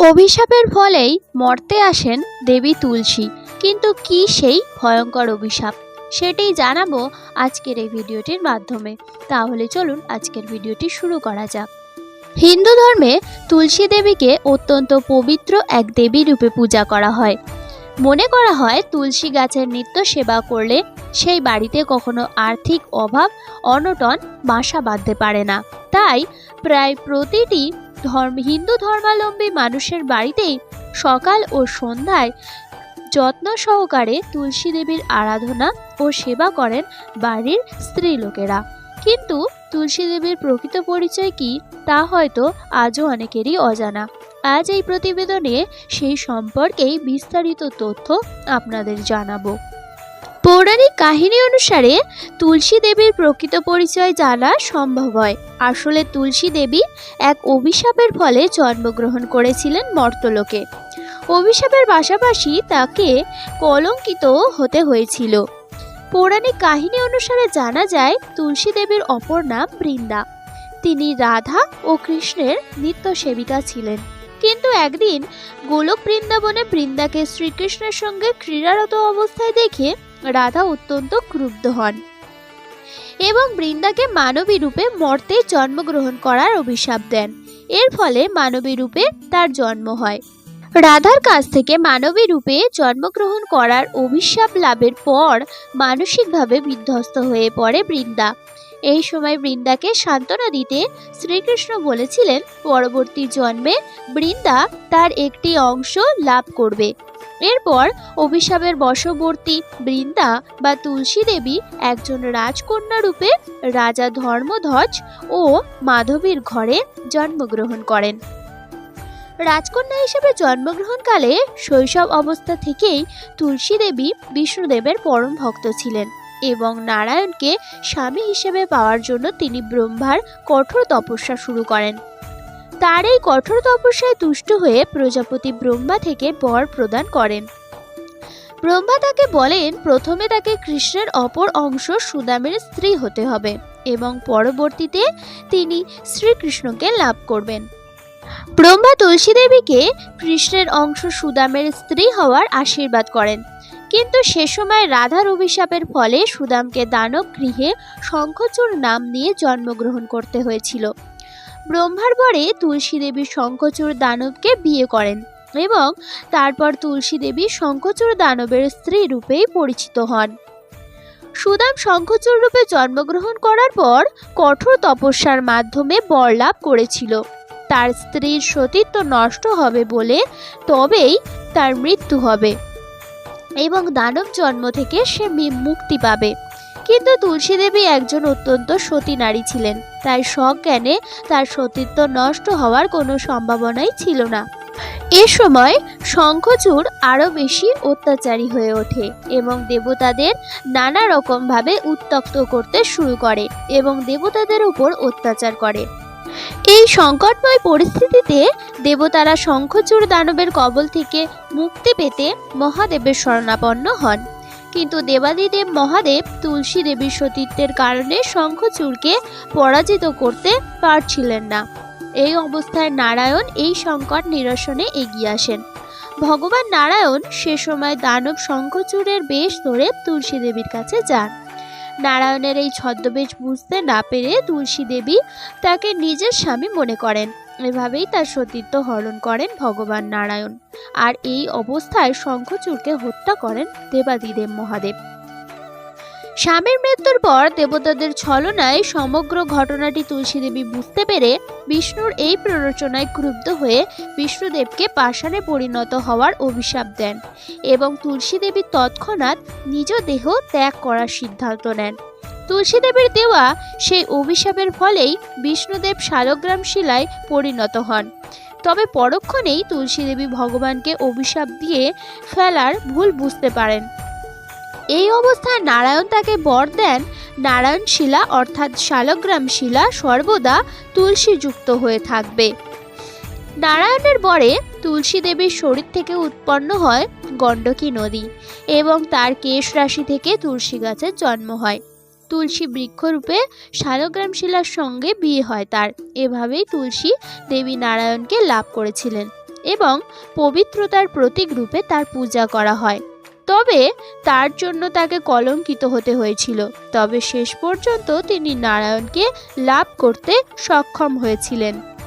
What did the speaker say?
অভিশাপের ফলেই মর্তে আসেন দেবী তুলসী। কিন্তু কি সেই ভয়ঙ্কর অভিশাপ? সেটাই জানাব আজকের এই ভিডিওটির মাধ্যমে। তাহলে চলুন আজকের ভিডিওটি শুরু করা যাক। হিন্দু ধর্মে তুলসী দেবীকে অত্যন্ত পবিত্র এক দেবী রূপে পূজা করা হয়। মনে করা হয় তুলসী গাছের নিত্য সেবা করলে সেই বাড়িতে কখনো আর্থিক অভাব, অনটন, বাসা বাঁধতে পারে না। তাই প্রায় প্রতিটি ধর্ম, হিন্দু ধর্মাবলম্বী মানুষের বাড়িতেই সকাল ও সন্ধ্যায় যত্ন সহকারে তুলসী দেবীর আরাধনা ও সেবা করেন বাড়ির স্ত্রী লোকেরা। কিন্তু তুলসী দেবীর প্রকৃত পরিচয় কি, তা হয়তো আজও অনেকেরই অজানা। আজ এই প্রতিবেদনে সেই সম্পর্কেই বিস্তারিত তথ্য আপনাদের জানাব। পৌরাণিক কাহিনী অনুসারে তুলসী দেবীর প্রকৃত পরিচয় জানা সম্ভব হয়। আসলে তুলসী দেবী এক অভিশাপের ফলে জন্মগ্রহণ করেছিলেন মর্তলোকে। অভিশাপের পাশাপাশি তাকে কলঙ্কিত হতে হয়েছিল। পৌরাণিক কাহিনী অনুসারে জানা যায়, তুলসী দেবীর অপর নাম বৃন্দা। তিনি রাধা ও কৃষ্ণের নিত্য সেবিকা ছিলেন। কিন্তু একদিন গোলক বৃন্দাবনে বৃন্দাকে শ্রীকৃষ্ণের সঙ্গে ক্রীড়ারত অবস্থায় দেখে রাধা অত্যন্ত ক্রুব্ধ হন এবং বৃন্দাকে মানবী রূপে মর্তে জন্মগ্রহণ করার অভিশাপ দেন। এর ফলে মানবী রূপে তার জন্ম হয়। রাধার কাছ থেকে মানবী রূপে জন্মগ্রহণ করার অভিশাপ লাভের পর মানসিকভাবে বিধ্বস্ত হয়ে পড়ে বৃন্দা। এই সময় বৃন্দাকে সান্ত্বনা দিতে শ্রীকৃষ্ণ বলেছিলেন, পরবর্তী জন্মে বৃন্দা তার একটি অংশ লাভ করবে। এরপর অভিশাপের বশবর্তী বৃন্দা বা তুলসী দেবী একজন রাজকন্যা রূপে রাজা ধর্মধ্বজ ও মাধবীর ঘরে জন্মগ্রহণ করেন। রাজকন্যা হিসেবে জন্মগ্রহণকালে শৈশব অবস্থা থেকেই তুলসী দেবী বিষ্ণুদেবের পরম ভক্ত ছিলেন এবং নারায়ণকে স্বামী হিসেবে পাওয়ার জন্য তিনি ব্রহ্মার কঠোর তপস্যা শুরু করেন। তার এই কঠোর তপস্যায় তুষ্ট হয়ে প্রজাপতি ব্রহ্মা থেকে বর প্রদান করেন। ব্রহ্মা তাকে বলেন, প্রথমে তাকে কৃষ্ণের অপর অংশ সুদামের স্ত্রী হতে হবে এবং পরবর্তীতে তিনি শ্রীকৃষ্ণকে লাভ করবেন। ব্রহ্মা তুলসী দেবীকে কৃষ্ণের অংশ সুদামের স্ত্রী হওয়ার আশীর্বাদ করেন। কিন্তু সে সময় রাধার অভিশাপের ফলে সুদামকে দানব গৃহে শঙ্খচূড় নাম নিয়ে জন্মগ্রহণ করতে হয়েছিল। ব্রহ্মার পরে তুলসী দেবী শঙ্খচূড় দানবকে বিয়ে করেন এবং তারপর তুলসী দেবী শঙ্খচূড় দানবের স্ত্রী রূপেই পরিচিত হন। সুদাম শঙ্খচূড় রূপে জন্মগ্রহণ করার পর কঠোর তপস্যার মাধ্যমে বর লাভ করেছিল। তার স্ত্রীর সতীত্ব নষ্ট হবে বলে তবেই তার মৃত্যু হবে এবং দানব জন্ম থেকে সে মুক্তি পাবে। কিন্তু তুলসী দেবী একজন অত্যন্ত সতী নারী ছিলেন। তাই সজ্ঞানে তার সতীত্ব নষ্ট হওয়ার কোনো সম্ভাবনাই ছিল না। এ সময় শঙ্খচূড় আরও বেশি অত্যাচারী হয়ে ওঠে এবং দেবতাদের নানা রকমভাবে উত্তক্ত করতে শুরু করে এবং দেবতাদের উপর অত্যাচার করে। এই সংকটময় পরিস্থিতিতে দেবতারা শঙ্খচূড় দানবের কবল থেকে মুক্তি পেতে মহাদেবের শরণাপন্ন হন। কিন্তু দেবাদিদেব মহাদেব তুলসী দেবীর সতীত্বের কারণে শঙ্খচূড়কে পরাজিত করতে পারছিলেন না। এই অবস্থায় নারায়ণ এই সংকট নিরসনে এগিয়ে আসেন। ভগবান নারায়ণ সে সময় দানব শঙ্খচূড়ের বেশ ধরে তুলসী দেবীর কাছে যান। নারায়ণের এই ছদ্মবেশ বুঝতে না পেরে তুলসী দেবী তাকে নিজের স্বামী মনে করেন। এভাবেই তার সতীত্ব হরণ করেন ভগবান নারায়ণ। আর এই অবস্থায় শঙ্খচূড়কে হত্যা করেন দেবাদিদেব মহাদেব। স্বামীর মৃত্যুর পর দেবতাদের ছলনায় সমগ্র ঘটনাটি তুলসী দেবী বুঝতে পেরে বিষ্ণুর এই প্ররোচনায় ক্রুব্ধ হয়ে বিষ্ণুদেবকে পাষাণে পরিণত হওয়ার অভিশাপ দেন এবং তুলসী দেবী তৎক্ষণাৎ নিজ দেহ ত্যাগ করার সিদ্ধান্ত নেন। তুলসী দেবীর দেওয়া সেই অভিশাপের ফলেই বিষ্ণুদেব শালগ্রাম শিলায় পরিণত হন। তবে পরক্ষণেই তুলসীদেবী ভগবানকে অভিশাপ দিয়ে ফেলার ভুল বুঝতে পারেন। এই অবস্থায় নারায়ণ তাকে বর দেন। নারায়ণ শিলা অর্থাৎ শালগ্রাম শিলা সর্বদা তুলসীযুক্ত হয়ে থাকবে। নারায়ণের বরে তুলসী দেবীর শরীর থেকে উৎপন্ন হয় গণ্ডকী নদী এবং তার কেশ রাশি থেকে তুলসী গাছের জন্ম হয়। তুলসী বৃক্ষরূপে শালগ্রাম শিলার সঙ্গে বিয়ে হয় তার। এভাবেই তুলসী দেবী নারায়ণকে লাভ করেছিলেন এবং পবিত্রতার প্রতীক রূপে তার পূজা করা হয়। তবে তার জন্য তাকে কলঙ্কিত হতে হয়েছিল। তবে শেষ পর্যন্ত তিনি নারায়ণকে লাভ করতে সক্ষম হয়েছিলেন।